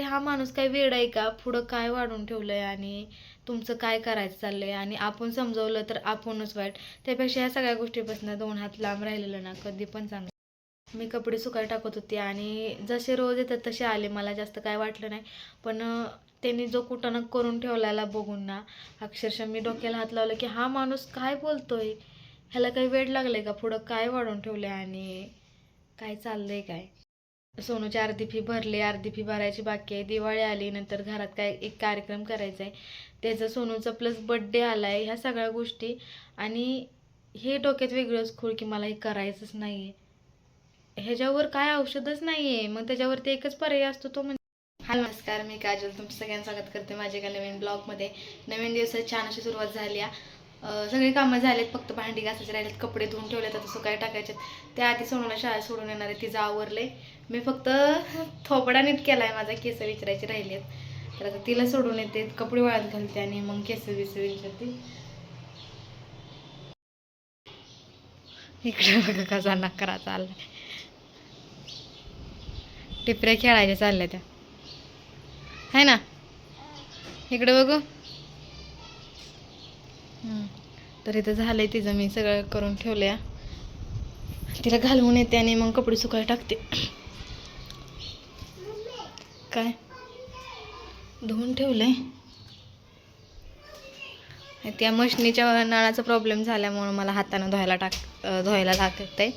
हा माणूस काय वेड आहे का? पुढं काय वाढून ठेवलंय आणि तुमचं काय करायचं चाललंय? आणि आपण समजवलं तर आपणच वाईट. त्यापेक्षा या सगळ्या गोष्टीपासून दोन हात लांब राहिलेलं ना कधी पण चांगलं. मी कपडे सुकायला टाकत होते आणि जसे रोज येतात तसे आले. मला जास्त काय वाटलं नाही. पण त्यांनी जो कुटाणा करून ठेवलेला बघून ना अक्षरशः मी डोक्याला हात लावला की हा माणूस काय बोलतोय? ह्याला काही वेळ लागलाय का? पुढं काय वाढून ठेवलंय आणि काय चाललंय काय? सोनूची अर्धी फी भरली अर्धी फी भरायची बाकी आहे. दिवाळी आली नंतर घरात काय एक कार्यक्रम करायचा आहे. त्याचं सोनूचं प्लस बड्डे आला आहे ह्या सगळ्या गोष्टी. आणि हे डोक्यात वेगळंच खूळ की मला हे करायचंच नाही आहे ह्याच्यावर काय औषधच नाही आहे मग त्याच्यावरती एकच पर्याय असतो तो म्हणजे हा नमस्कार. मी काजल. तुमचं सगळ्यांना स्वागत करते माझ्या एका नवीन ब्लॉगमध्ये नवीन दिवसात छान अशी सुरुवात झाली आहे. सगळी कामं झालेत फक्त भांडी घासायचे राहिलेत कपडे धुवून ठेवलेत आता सुकाय टाकायचे त्या आधी सोनूला शाळा सोडून येणार आहे तिचं आवरले. मी फक्त थोपडा नीट आहे माझा केस विचारायचे राहिलेत. तर आता तिला सोडून येते कपडे वाळत घालते आणि मग केस बिस विचारते. इकडे बघा कसा नकरा चाललाय. टिपऱ्या खेळायच्या चालल्या त्या. है ना? इकडे बघू. तर इथं झालं आहे तिचं मी सगळं करून ठेवलंय. तिला घालवून येते आणि मग कपडे सुकायला टाकते. काय? धुवून ठेवलंय. त्या मशनीच्या नळाचा प्रॉब्लेम झाल्यामुळं मला हातानं धुवायला टाक धुवायला लागत आहे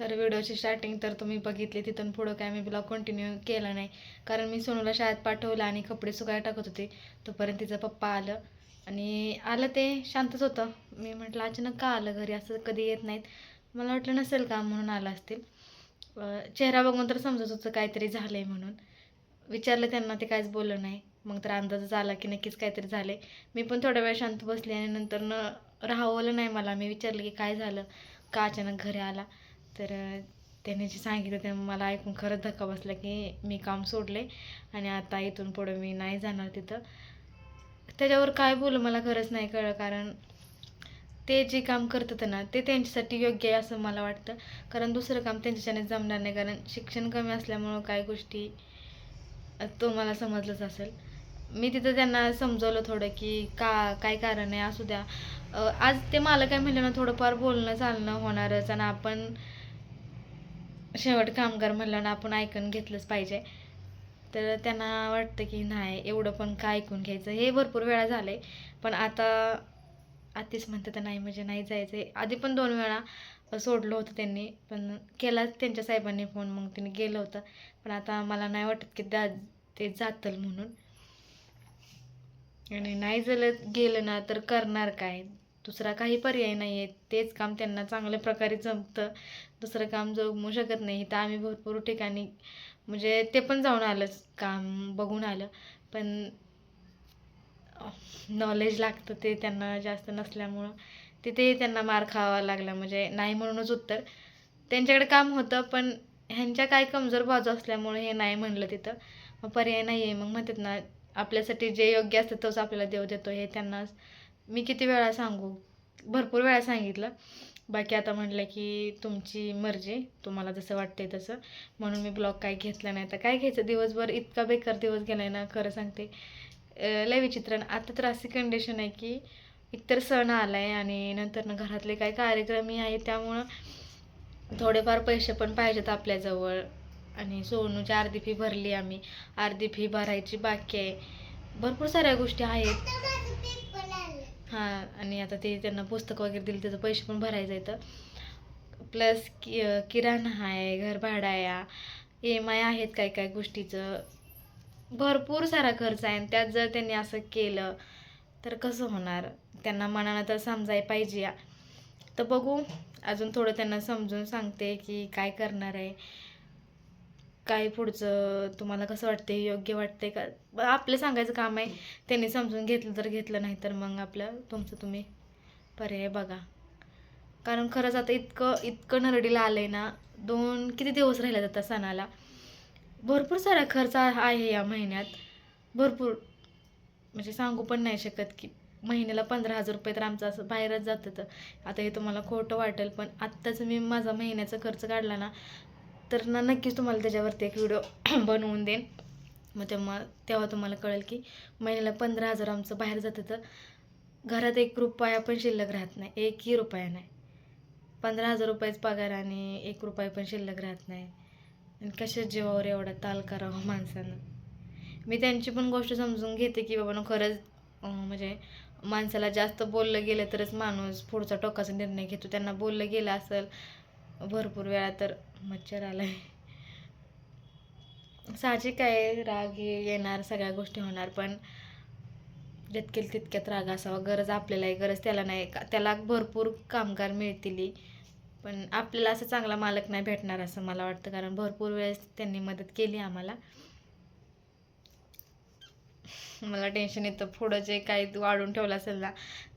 तर व्हिडिओची स्टार्टिंग तर तुम्ही बघितली तिथून पुढं काय मी ब्लॉग कंटिन्यू केला नाही. कारण मी सोनूला शाळेत पाठवलं आणि कपडे सुकायला टाकत होते. तोपर्यंत तिचं पप्पा आलं आणि आलं ते शांतच होतं. मी म्हटलं अचानक का आलं घरी? असं कधी येत नाहीत. मला वाटलं नसेल का म्हणून आलं असतील. चेहरा बघून तर समजत होतं काहीतरी झालं आहे म्हणून. विचारलं त्यांना ते काहीच बोललं नाही. मग तर अंदाजच आला की नक्कीच काहीतरी झालं आहे मी पण थोड्या वेळ शांत बसली आणि नंतर न राहवलं नाही मला. मी विचारलं की काय झालं? का अचानक घरी आला? तर त्याने जे सांगितलं ते मला ऐकून खरंच धक्का बसला की मी काम सोडले आणि आता इथून पुढं मी नाही जाणार तिथं. त्याच्यावर काय बोलू मला खरंच नाही कळलं. कारण ते जे काम करतात ना ते त्यांच्यासाठी योग्य आहे असं मला वाटतं. कारण दुसरं काम त्यांच्याच्याने जमणार नाही. कारण शिक्षण कमी असल्यामुळं काय गोष्टी तो मला समजलंच असेल. मी तिथं त्यांना समजवलं थोडं की का काय कारण आहे असू द्या. आज ते मला काय म्हणलं ना थोडंफार बोलणं चालणं होणारच. आणि आपण शेवट कामगार म्हणलं ना आपण ऐकून घेतलंच पाहिजे. तर त्यांना वाटतं की नाही एवढं पण काय ऐकून घ्यायचं? हे भरपूर वेळा झालं आहे पण आता आतीच म्हणतात तर नाही म्हणजे नाही जायचं आहे आधी पण दोन वेळा सोडलं होतं त्यांनी पण केला त्यांच्या साहेबांनी फोन मग त्यांनी गेलं होतं. पण आता मला नाही वाटत की त्या ते जातल म्हणून. आणि नाही झालं गेलं ना तर करणार काय? दुसरा काही पर्याय नाही आहे तेच काम त्यांना चांगल्या प्रकारे जमतं. दुसरं काम जमू शकत नाही. तर आम्ही भरपूर ठिकाणी म्हणजे ते पण जाऊन आलंच काम बघून आलं. पण नॉलेज लागतं ते त्यांना जास्त नसल्यामुळं. तिथेही त्यांना मार खावा लागला म्हणजे नाही म्हणूनच उत्तर. त्यांच्याकडे काम होतं पण ह्यांच्या काय कमजोर बाजू असल्यामुळे हे नाही म्हणलं तिथं. मग पर्याय नाही आहे मग म्हणतात ना आपल्यासाठी जे योग्य असतं तोच आपल्याला देव देतो हे त्यांना मी किती वेळा सांगू? भरपूर वेळा सांगितलं. बाकी आता म्हटलं की तुमची मर्जी तुम्हाला जसं वाटते तसं. म्हणून मी ब्लॉग काय घेतला नाही. तर काय घ्यायचं? दिवसभर इतका बेकार दिवस गेला आहे ना खरं सांगते. लय विचित्रण आता तर अशी कंडिशन आहे की एकतर सण आला आहे आणि नंतर ना घरातले काही कार्यक्रमही आहे त्यामुळं थोडेफार पैसे पण पाहिजेत आपल्याजवळ. आणि सोनूची अर्धी फी भरली आम्ही. अर्धी फी भरायची बाकी आहे. भरपूर साऱ्या गोष्टी आहेत. हां आणि आता ते त्यांना पुस्तक वगैरे दिली त्याचं पैसे पण भरायचं आहे तर प्लस कि किराणा आहे घर भाडा आहे ई एम आय आहेत काय काय गोष्टीचं. भरपूर सारा खर्च आहे आणि त्यात जर त्यांनी असं केलं तर कसं होणार? त्यांना मनानं तर समजाय पाहिजे. या. तर बघू अजून थोडं त्यांना समजून सांगते की काय करणार आहे. काय पुढचं तुम्हाला कसं वाटते योग्य वाटते का? आपलं सांगायचं काम आहे त्यांनी समजून घेतलं तर घेतलं नाही तर मग आपलं तुमचं तुम्ही पर्याय बघा. कारण खरंच आता इतकं इतकं नरडीला आलं आहे ना दोन किती दिवस राहिले जातात सणाला? भरपूर सारा खर्च आहे या महिन्यात. भरपूर म्हणजे सांगू पण नाही शकत की महिन्याला पंधरा हजार रुपये तर आमचं असं बाहेरच जातं. तर आता हे तुम्हाला खोटं वाटेल पण आत्ताच मी माझा महिन्याचा खर्च काढला ना तर ना नक्कीच तुम्हाला त्याच्यावरती एक व्हिडिओ बनवून देईन. मग तेव्हा तेव्हा तुम्हाला कळेल की महिन्याला पंधरा हजार आमचं बाहेर जातं तर घरात एक रुपया पण शिल्लक राहत नाही. एकही रुपया नाही. पंधरा हजार रुपयाच पगार आणि एक रुपया पण शिल्लक राहत नाही. आणि कशा जीवावर एवढा ताल करावा माणसानं? मी त्यांची पण गोष्ट समजून घेते की बाबा खरंच म्हणजे माणसाला जास्त बोललं गेलं तरच माणूस पुढचा टोकाचा निर्णय घेतो. त्यांना बोललं गेलं असेल भरपूर वेळा तर मच्छर आलाय. साहजिक आहे राग हे येणार सगळ्या गोष्टी होणार पण जितके तितक्यात राग असावा. गरज आपल्याला आहे गरज त्याला नाही. का- त्याला भरपूर कामगार मिळतील. पण आपल्याला असं चांगला मालक नाही भेटणार असं मला वाटतं कारण भरपूर वेळेस त्यांनी मदत केली आम्हाला. मला टेन्शन येतं. पुढं जे काही वाढून ठेवलं असेल ना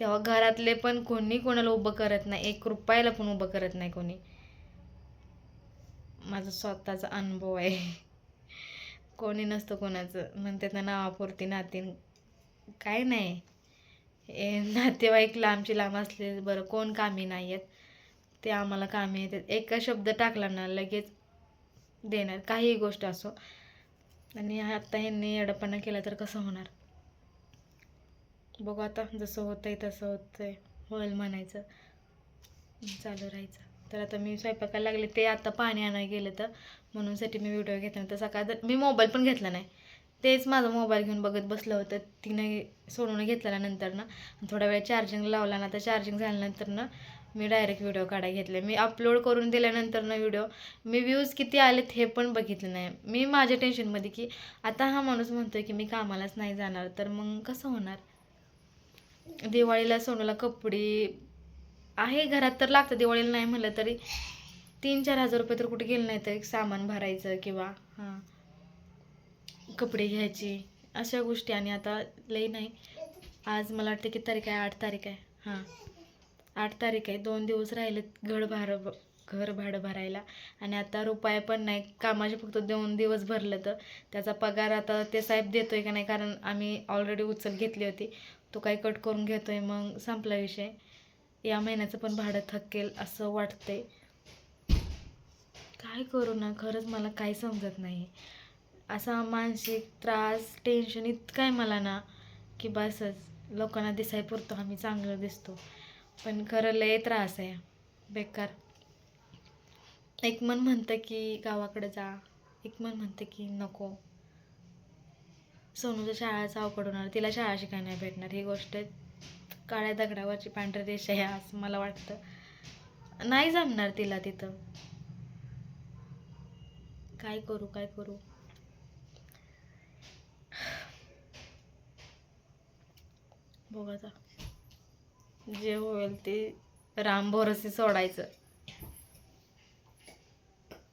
तेव्हा घरातले पण कोणी कोणाला उभं करत नाही. एक रुपयाला पण उभं करत नाही कोणी. माझा स्वतःचा अनुभव आहे. कोणी नसतं कोणाचं. म्हणते ना नावापुरती नातीन काय नाही. हे नातेवाईक लांबची लांब असले बरं कोण कामी नाही आहेत ते आम्हाला कामी येतात. एका शब्द टाकला ना लगेच देणार. काहीही गोष्ट असो. आणि आत्ता ह्यांनी अडपणा केला तर कसं होणार? बघू आता जसं होतंय तसं होतंय. होईल म्हणायचं. चालू राहायचं. तर आता मी स्वयंपाकाला लागले ते आता पाणी आणायला गेलं तर म्हणूनसाठी मी व्हिडिओ घेतला तर सकाळ मी मोबाईल पण घेतला नाही. तेच माझा मोबाईल घेऊन बघत बसलं होतं. तिने सोडून घेतलेला नंतर ना. थोडा वेळ चार्जिंग लावला ना तर चार्जिंग झाल्यानंतर ना मी डायरेक्ट व्हिडिओ काढायला घेतले. मी अपलोड करून दिल्यानंतर ना व्हिडिओ मी व्ह्यूज किती आलेत हे पण बघितलं नाही. मी माझ्या टेन्शनमध्ये की आता हा माणूस म्हणतोय की मी कामालाच नाही जाणार तर मग कसं होणार? दिवाळीला सोनूला कपडे आहे घरात तर लागतं दिवाळीला नाही म्हणलं तरी. तीन चार हजार रुपये तर कुठे गेले नाही तर एक सामान भरायचं किंवा हां कपडे घ्यायची. अशा गोष्टी आणि आता लई नाही. आज मला वाटतं किती तारीख आहे आठ तारीख आहे. हां. आठ तारीख आहे. दोन दिवस राहिले घर भाडं घर भाडं भरायला. आणि आता रुपये पण नाही. कामाचे फक्त दोन दिवस भरलं तर. त्याचा पगार आता ते साहेब देतो आहे का नाही? कारण आम्ही ऑलरेडी उचल घेतली होती. तो काही कट करून घेतो आहे मग संपला विषय. या महिन्याचं पण भाडं थकेल असं वाटते काय करू ना खरंच मला काही समजत नाही. असा मानसिक त्रास टेन्शन इतकं आहे मला ना की बसच. लोकांना दिसाय पुरतो आम्ही चांगलं दिसतो. पण खरं लय त्रास आहे. बेकार. एक मन म्हणतं की गावाकडे जा. एक मन म्हणतं की नको. सोनूच्या शाळाचा अवघड होणार तिला शाळा शिकायला नाही भेटणार ही गोष्ट काळ्या दगडावरची पांढरी रेषा आहे असं मला वाटतं. नाही जमणार तिला तिथं. काय करू काय करू? बघा जे होईल ते राम भरोसे सोडायचं.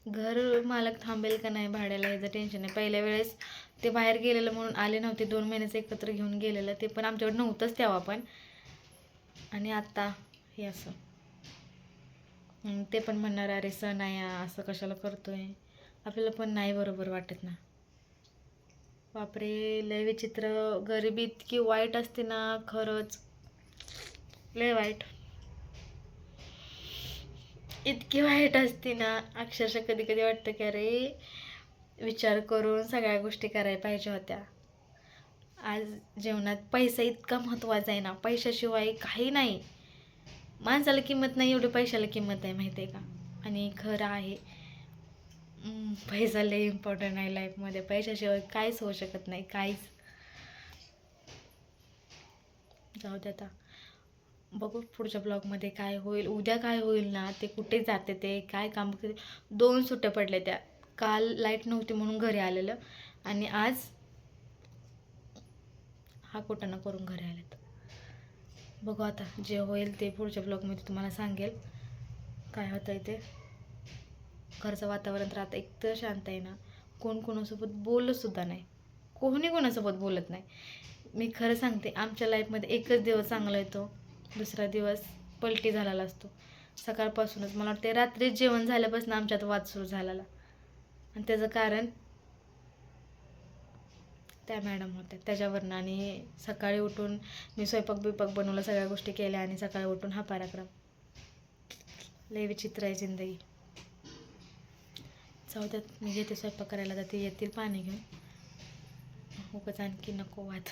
घर मालक थांबेल का नाही भाड्याला याचं टेन्शन आहे. पहिल्या वेळेस ते बाहेर गेलेलं म्हणून आले नव्हते. दोन महिन्याचं एकत्र घेऊन गेलेलं. ते पण आमच्याकडे नव्हतंच तेव्हा पण. आणि आत्ता हे असं. ते पण म्हणणार अरे सण आहे असं कशाला करतोय? आपल्याला पण नाही बरोबर वाटत ना. बापरे लय विचित्र. गरिबी इतकी वाईट असते ना खरंच. लय वाईट. इतकी वाईट असते ना. अक्षरशः कधी कधी वाटतं की अरे विचार करून सगळ्या गोष्टी करायला पाहिजे होत्या. आज जेवणात पैसा इतका महत्त्वाचा आहे ना पैशाशिवाय काही नाही. माणसाला किंमत नाही एवढी पैशाला किंमत आहे माहिती आहे का? आणि खरं आहे पैसा लय इम्पॉर्टंट आहे लाईफमध्ये पैशाशिवाय काहीच होऊ शकत नाही काहीच. जाऊ दे आता. बघू पुढच्या ब्लॉगमध्ये काय होईल. उद्या काय होईल ना ते कुठे जाते ते काय काम करते. दोन सुट्ट्या पडल्या त्या. काल लाइट नव्हती म्हणून घरी आलेलं. आणि आज हा कुठं करून घरी आलेत. बघू आता जे होईल ते पुढच्या ब्लॉगमध्ये तुम्हाला सांगेल. काय होतं आहे ते. घरचं वातावरण तर आता एकतर शांत आहे ना. कोण कोणासोबत बोलतसुद्धा नाही. कोणी कोणासोबत बोलत नाही. मी खरं सांगते आमच्या लाईफमध्ये एकच दिवस चांगला येतो. दुसरा दिवस पलटी झालेला असतो. सकाळपासूनच मला वाटते रात्रीच जेवण झाल्यापासून आमच्यात वाद सुरू झालेला. आणि त्याचं कारण त्या मॅडम होत्या. त्याच्यावरनं आणि सकाळी उठून मी स्वयंपाक बिपाक बनवला सगळ्या गोष्टी केल्या आणि सकाळी उठून हा पराक्रम. लय विचित्र आहे जिंदगी. जाऊ त्यात मी घेते स्वयंपाक करायला जाते येतील पाणी घेऊन. उगाच आणखी नको वाद.